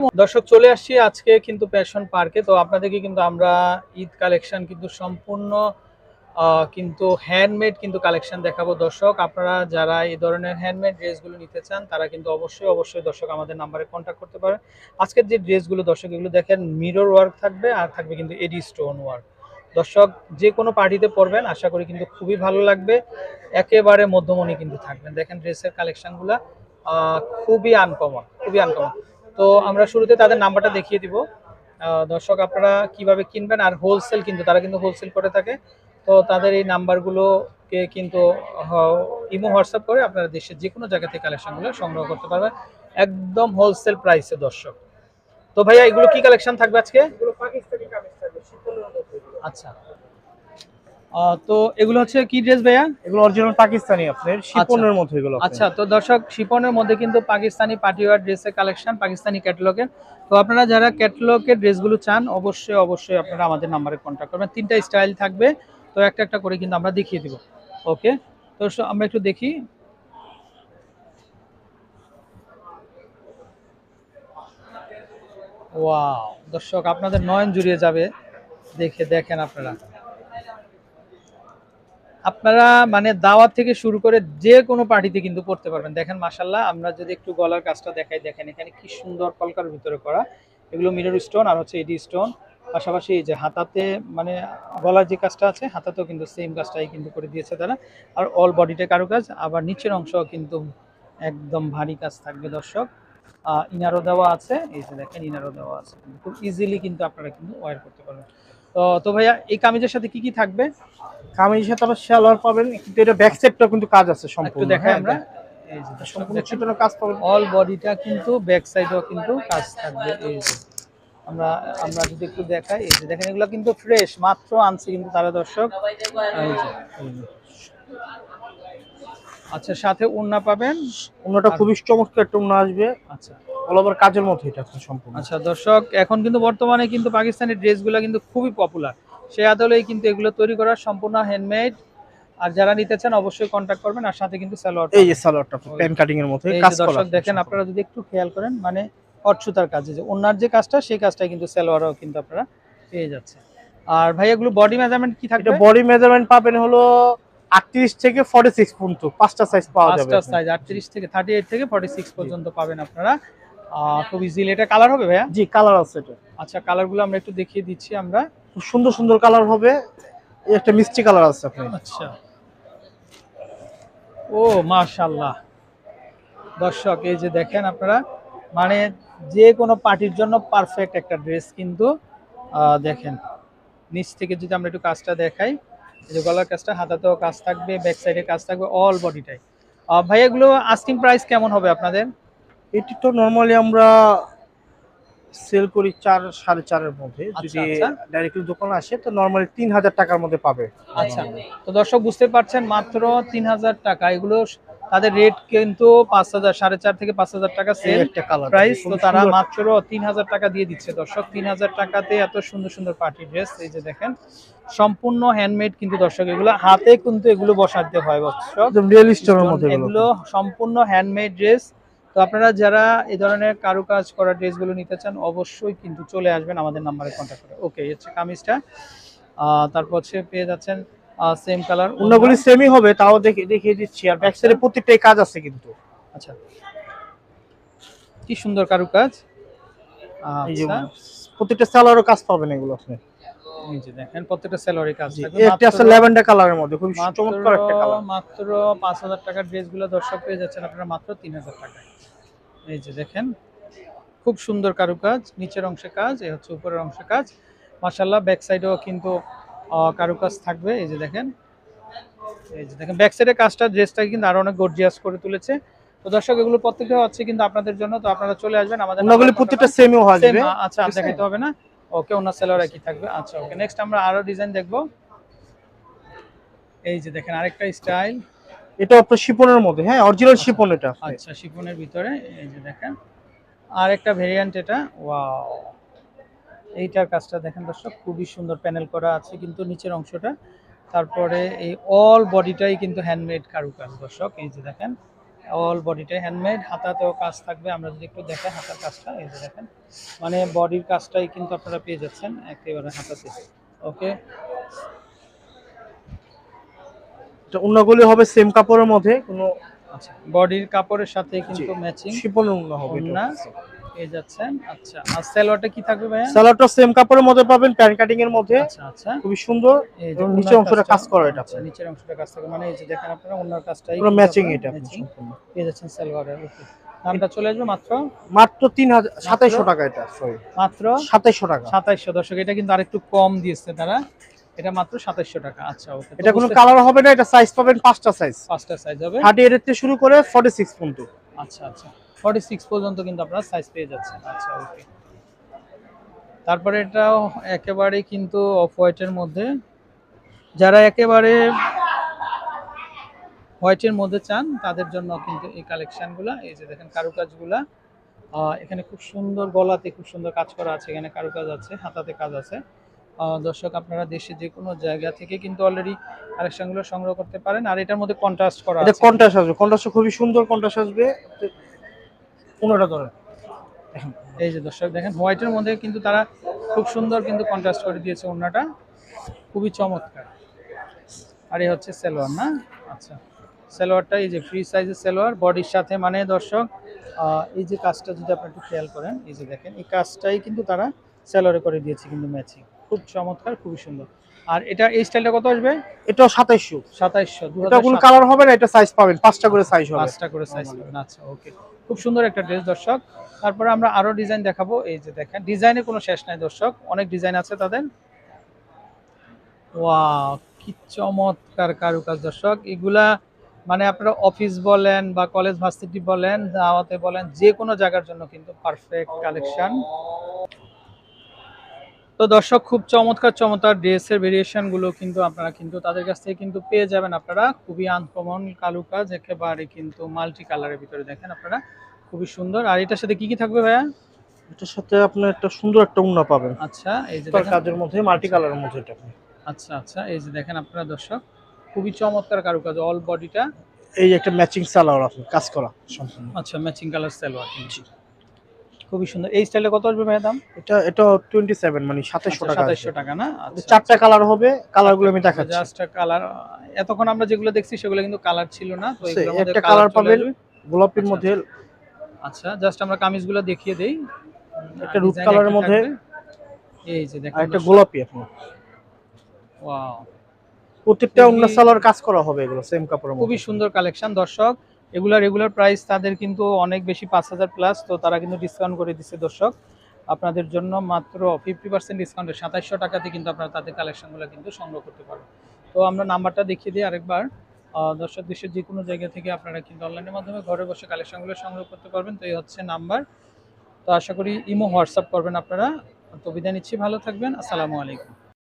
দর্শক, চলে আসছি আজকে কিন্তু প্যাশন পার্কে তো আপনাদেরকে কিন্তু আমরা ঈদ কালেকশন কিন্তু সম্পূর্ণ কিন্তু হ্যান্ডমেড কিন্তু কালেকশন দেখাবো। দর্শক, আপনারা যারা এই ধরনের হ্যান্ডমেড ড্রেসগুলো নিতে চান, তারা কিন্তু অবশ্যই অবশ্যই দর্শক আমাদের নাম্বারে কন্ট্যাক্ট করতে পারেন। আজকের যে ড্রেসগুলো, দর্শক, এগুলো দেখেন মিরর ওয়ার্ক থাকবে আর থাকবে কিন্তু এডি স্টোন ওয়ার্ক দর্শক, যে কোনো পার্টিতে পরবেন, আশা করি কিন্তু খুবই ভালো লাগবে। একেবারে মধ্যমণি কিন্তু থাকবেন। দেখেন ড্রেসের কালেকশনগুলো খুবই আনকমন খুবই আনকমন তো আমরা শুরুতে তাদের নাম্বারটা দেখিয়ে দিব। দর্শক আপনারা কীভাবে কিনবেন আর হোলসেল কিন্তু তারা কিন্তু হোলসেল করে থাকে। তো তাদের এই নাম্বারগুলোকে কিন্তু ইমো হোয়াটসঅ্যাপ করে আপনারা দেশের যে কোনো জায়গা থেকে কালেকশনগুলো সংগ্রহ করতে পারবেন। একদম হোলসেল প্রাইসে দর্শক। তো ভাইয়া এগুলো কি কালেকশন থাকবে আজকে? আচ্ছা। তো এগুলো হচ্ছে কি ড্রেস ভাইয়া? এগুলো অরিজিনাল পাকিস্তানি আপনার শিপনের মধ্যে এগুলো আচ্ছা তো দর্শক শিপনের মধ্যে কিন্তু পাকিস্তানি পার্টিওয়ার ড্রেসের কালেকশন পাকিস্তানি ক্যাটালগের তো আপনারা যারা ক্যাটালগের ড্রেসগুলো চান অবশ্যই অবশ্যই আপনারা আমাদের নাম্বারে কন্ট্যাক্ট করবেন। তিনটা স্টাইল থাকবে তো একটা একটা করে কিন্তু আমরা দেখিয়ে দিব। ওকে তো আমরা একটু দেখি। ওয়াও দর্শক আপনাদের নয়ন জুড়িয়ে যাবে। দেখে দেখেন আপনারা। আপনারা মানে দাওয়াত থেকে শুরু করে যে কোনো পার্টিতে কিন্তু পড়তে পারবেন। দেখেন মাসাল্লাহ আমরা যদি একটু গলার কাজটা দেখাই, দেখেন এখানে কি সুন্দর কলকার ভিতরে করা। এগুলো মিরর স্টোন আর হচ্ছে এডি স্টোন। পাশাপাশি এই যে হাতাতে মানে গলার যে কাজটা আছে, হাতাতেও কিন্তু সেম কাজটাই কিন্তু করে দিয়েছে তারা। আর অল বডিতে কারুকাজ, আবার নিচের অংশ কিন্তু একদম ভারী কাজ থাকবে দর্শক। ইনারও দেওয়া আছে, এই যে দেখেন ইনারও দেওয়া আছে। খুব ইজিলি কিন্তু আপনারা কিন্তু ওয়্যার করতে পারবেন। তো তো ভাইয়া এই কামিজের সাথে কি কি থাকবে? কামিজের সাথে আবার সালোয়ার পাবেন কিন্তু এটা ব্যাক সাইডটা কিন্তু কাজ আছে একটু সম্পূর্ণ দেখাই হ্যাঁ, আমরা। সম্পূর্ণ। ছিটানো কাজ পাবেন। অল বডিটা কিন্তু ব্যাক সাইডেও কিন্তু কাজ থাকবে এই যে। আমরা আমরা যদি একটু দেখাই এই যে দেখেন এগুলো কিন্তু ফ্রেশ মাত্র আনছে কিন্তু তারা দর্শক। এই যে, আচ্ছা সাথে উন্না পাবেন। অন্যটা খুবই চমৎকার একটা উন্না আসবে। আচ্ছা। অল ওভার কাজের মধ্যে এটা আপনার সম্পূর্ণ। আচ্ছা দর্শক এখন কিন্তু বর্তমানে কিন্তু পাকিস্তানি ড্রেসগুলো কিন্তু খুবই পপুলার সেই আদলেই কিন্তু এগুলো তৈরি করা সম্পূর্ণ হ্যান্ডমেড আর যারা নিতে চান অবশ্যই কন্ট্যাক্ট করবেন আর সাথে কিন্তু স্যালোয়ার এই যে সালোয়ারটা প্যান কাটিং এর এই কাজ করা দর্শক দেখেন আপনারা যদি একটু খেয়াল করেন মানে অটসুতার কাজে যে ওনার যে কাজটা সেই কাজটাই কিন্তু সালোয়ারও কিন্তু আপনারা পেয়ে যাচ্ছে আর ভাই এগুলো বডি মেজারমেন্ট কি থাকবে? বডি মেজারমেন্ট পাবেন হলো 38 থেকে 46 পর্যন্ত পাঁচটা সাইজ পাওয়া যাবে পাঁচটা সাইজ 38 থেকে 38 থেকে 46 পর্যন্ত পাবেন আপনারা। খুব ইজিলি এটা কালার হবে ভাইয়া? জি কালার আছে এটা। আচ্ছা কালারগুলো আমরা একটু দেখিয়ে দিচ্ছি আমরা। খুব সুন্দর সুন্দর কালার হবে। এই একটা মিষ্টি কালার আছে আপনি আচ্ছা। ও মাশাআল্লাহ। দর্শক এই যে দেখেন আপনারা মানে যে কোনো পার্টির জন্য পারফেক্ট একটা ড্রেস কিন্তু দেখেন নিচ থেকে যদি আমরা একটু কাজটা দেখাই এই যে গলার কাজটা হাতাতেও কাজ থাকবে ব্যাক সাইডে কাজ থাকবে অল বডিটাই ভাই এগুলো আস্কিং প্রাইস কেমন হবে আপনাদের? এটি তো নরমালি আমরা সেল করি চার সাড়ে চারের মধ্যে। আচ্ছা, যদি আচ্ছা। ডাইরেক্টলি দোকানে আসে তো নরমালি তিন হাজার টাকার মধ্যে পাবে। আচ্ছা। তো দর্শক বুঝতে পারছেন মাত্র তিন হাজার টাকা। এগুলো তাদের রেট কিন্তু পাঁচ হাজার সাড়ে চার থেকে পাঁচ হাজার টাকা সেল একটা কালার প্রাইস তো তারা মাত্র তিন হাজার টাকা দিয়ে দিচ্ছে। দর্শক তিন হাজার টাকাতে এত সুন্দর সুন্দর পার্টি ড্রেস এই যে দেখেন সম্পূর্ণ হ্যান্ডমেড কিন্তু দর্শক এগুলো হাতে কিন্তু এগুলো বসাতে হয় দর্শক। এগুলো সম্পূর্ণ হ্যান্ডমেড ড্রেস তো আপনারা যারা এই ধরনের কারুকাজ করা ড্রেসগুলো নিতে চান অবশ্যই কিন্তু চলে আসবেন আমাদের নাম্বারে কন্ট্যাক্ট করে। ওকে হচ্ছে কামিজটা। তারপর হচ্ছে পেয়ে যাচ্ছেন সেম কালার অন্যগুলি সেমই হবে তাও দেখে দেখিয়ে দিচ্ছি। আর ব্যাক সাইডে প্রত্যেকটাই কাজ আছে কিন্তু। আচ্ছা। কি সুন্দর কারুকাজ। আচ্ছা। প্রত্যেকটা সালোয়ারও কাজ পাবেন এগুলো আপনি। এই যে দেখেন প্রত্যেকটা স্যালারি কাজ থাকবে। একটা আছে ল্যাভেন্ডার কালারের মধ্যে খুব চমৎকার একটা কালার মাত্র পাঁচ হাজার টাকার ড্রেসগুলো দর্শক পেয়ে যাচ্ছেন আপনারা মাত্র তিন হাজার টাকায়। এই যে দেখেন খুব সুন্দর কারুকাজ নিচের অংশে কাজ এই হচ্ছে উপরের অংশে কাজ। মাশাল্লাহ ব্যাক সাইডেও কিন্তু কারুকাজ থাকবে এই যে দেখেন। এই যে দেখেন ব্যাক সাইডের কাজটা ড্রেসটাকে কিন্তু আরও অনেক গর্জিয়াস করে তুলেছে। তো দর্শক এগুলো প্রত্যেকটা হচ্ছে কিন্তু আপনাদের জন্য তো আপনারা চলে আসবেন আমাদের প্রত্যেকটা সেমই আচ্ছা দেখাইতে হবে না। ওকে ওনার সেলার একই থাকবে? আচ্ছা ওকে নেক্সট আমরা আরও ডিজাইন দেখব। এই যে দেখেন আরেকটা স্টাইল এটা আপনার শিপনের মধ্যে হ্যাঁ অরিজিনাল শিপন এটা। আচ্ছা শিফনের ভিতরে এই যে দেখেন। আর একটা ভেরিয়েন্ট এটা ওয়াও এইটার কাজটা দেখেন দর্শক খুবই সুন্দর প্যানেল করা আছে কিন্তু নিচের অংশটা। তারপরে এই অল বডিটাই কিন্তু হ্যান্ডমেড কারুকাজ দর্শক এই যে দেখেন। অল বডিটা হ্যান্ডমেড হাতাতেও কাজ থাকবে। আমরা যদি একটু দেখাই হাতার কাজটা এই যে দেখেন। মানে বডির কাজটাই কিন্তু আপনারা পেয়ে যাচ্ছেন একেবারে হাতাতে ওকে হবে সেম কাপড়ের মধ্যে কোনো আচ্ছা বডির কাপড়ের সাথে কিন্তু ম্যাচিং শিপনের উন্না হবে এটা। পেয়ে যাচ্ছেন। আচ্ছা আর সালোয়ারটা কি থাকবে ভাইয়া? সালোয়ারটা সেম কাপড়ের মধ্যে পাবেন প্যান্ট কাটিং এর মধ্যে। আচ্ছা আচ্ছা। খুবই সুন্দর। এবং নিচের অংশটা কাজ করা এটা। আচ্ছা, নিচের অংশটা কাজ থাকে মানে এই যে দেখেন আপনারা ওনার কাজটাই পুরো ম্যাচিং এটা আপনার ম্যাচিং সম্পূর্ণ। পেয়ে যাচ্ছেন সালোয়ারের ওকে। দামটা চলে আসবে মাত্র? মাত্র তিন হাজার সাতাইশশো টাকা এটা সরি মাত্র? সাতাইশশো টাকা। সাতাইশশো দর্শক এটা কিন্তু আরেকটু কম দিয়েছে তারা। এটা মাত্র সাতাইশশো টাকা। আচ্ছা ওকে এটা কোনো কালার হবে না এটা সাইজ পাবেন পাঁচটা সাইজ পাঁচটা সাইজ হবে। থার্টি এইট থেকে শুরু করে ফর্টি সিক্স পর্যন্ত। আচ্ছা আচ্ছা। ফর্টি সিক্স পর্যন্ত কিন্তু আপনারা সাইজ পেয়ে যাচ্ছেন। আচ্ছা ওকে তারপরে এটাও একেবারে কিন্তু অফ হোয়াইটের মধ্যে। যারা একেবারে হোয়াইটের মধ্যে চান তাদের জন্য কিন্তু এই কালেকশনগুলা এই যে দেখেন কারুকাজগুলা এখানে খুব সুন্দর গলাতে খুব সুন্দর কাজ করা আছে এখানে কারুকাজ আছে হাতাতে কাজ আছে। দর্শক আপনারা দেশে যে কোনো জায়গা থেকে কিন্তু অলরেডি কালেকশনগুলো সংগ্রহ করতে পারেন আর এটার মধ্যে কন্ট্রাস্ট করা আছে। কন্ট্রাস্ট আসবে কন্ট্রাস্ট খুবই সুন্দর কন্ট্রাস্ট আসবে। পনেরোটা ধরেন এই যে দর্শক, দেখেন, হোয়াইটের মধ্যে কিন্তু তারা খুব সুন্দর কিন্তু কন্ট্রাস্ট করে দিয়েছে ওড়নাটা। খুবই চমৎকার। আর এই হচ্ছে সালোয়ার, না? আচ্ছা। সালোয়ারটা এই যে ফ্রি সাইজের সালোয়ার বডির সাথে মানে দর্শক এই যে কাজটা যদি আপনি একটু খেয়াল করেন, এই যে দেখেন, এই কাজটাই কিন্তু তারা সালোয়ারে করে দিয়েছে কিন্তু ম্যাচিং খুব চমৎকার খুবই সুন্দর। আর এটা এই স্টাইলটা কত আসবে? সাতাইশশো। সাতাইশশো দু এটা কোনো কালার হবে না এটা সাইজ পাবেন পাঁচটা করে সাইজ হবে। পাঁচটা করে সাইজ পাবেন আচ্ছা ওকে খুব সুন্দর একটা ড্রেস দর্শক। তারপরে আমরা আরও ডিজাইন দেখাবো এই যে দেখেন ডিজাইনের কোনো শেষ নাই দর্শক। অনেক ডিজাইন আছে তাদের। ওয়াও কি চমৎকার কারুকাজ দর্শক। এগুলা মানে আপনারা অফিস বলেন বা কলেজ ভার্সিটি বলেন দাওয়াতে বলেন যে কোনো জায়গার জন্য কিন্তু পারফেক্ট কালেকশন তো দর্শক খুব চমৎকার চমৎকার ড্রেসের ভেরিয়েশনগুলো কিন্তু আপনারা কিন্তু তাদের কাছ থেকে কিন্তু পেয়ে যাবেন আপনারা। খুবই আনকমন কালুকাজ একেবারে কিন্তু মাল্টি কালারের ভিতরে দেখেন আপনারা। খুবই সুন্দর। আর এটার সাথে কি কি থাকবে ভাইয়া? এটার সাথে আপনার একটা সুন্দর একটা উন্না পাবেন। আচ্ছা এই যে কাজের মধ্যে মাল্টি কালারের মধ্যে এটা। আচ্ছা আচ্ছা এই যে দেখেন আপনারা দর্শক খুবই চমৎকার কারুকাজ অল বডিটা এই যে একটা ম্যাচিং সালোয়ার আপনি কাজ করা সম্পূর্ণ। আচ্ছা ম্যাচিং কালার সালোয়ার খুবই সুন্দর। এই স্টাইলে কত আসবে ভাইয়া দাম? এটা এটা টোয়েন্টি সেভেন মানে সাতাইশশো টাকা সাতাইশশো আসবে। টাকা না? আচ্ছা চারটা কালার হবে কালারগুলো আমি দেখাচ্ছি। জাস্ট কালার এতক্ষণ আমরা যেগুলো দেখছি সেগুলো কিন্তু কালার ছিল না তো আচ্ছা, এগুলোর মধ্যে একটা কালার পাবেন গোলাপির আচ্ছা, মধ্যে। আচ্ছা জাস্ট আমরা কামিজগুলো দেখিয়ে দেই। একটা রুট কালারের মধ্যে। এই যে দেখেন একটা গোলাপি আপনি ওয়াও। প্রত্যেকটা অন্য সালোয়ার কাজ করা হবে এগুলো সেম কাপড়ের মধ্যে। খুবই সুন্দর কালেকশন দর্শক। এগুলা রেগুলার প্রাইস তাদের কিন্তু অনেক বেশি, পাঁচ হাজার প্লাস তো তারা কিন্তু ডিসকাউন্ট করে দিচ্ছে দর্শক। আপনাদের জন্য মাত্র ফিফটি পার্সেন্ট ডিসকাউন্টে সাতাইশশো টাকাতে কিন্তু আপনারা তাদের কালেকশনগুলো কিন্তু সংগ্রহ করতে পারবেন। তো আমরা নাম্বারটা দেখিয়ে দিই আরেকবার। দর্শক, দেশের যে কোনো জায়গা থেকে আপনারা কিন্তু অনলাইনের মাধ্যমে ঘরে বসে কালেকশনগুলো সংগ্রহ করতে পারবেন। তো এই হচ্ছে নাম্বার তো আশা করি ইমো হোয়াটসঅ্যাপ করবেন আপনারা। তো বিদায় নিচ্ছি, ভালো থাকবেন। আসসালামু আলাইকুম।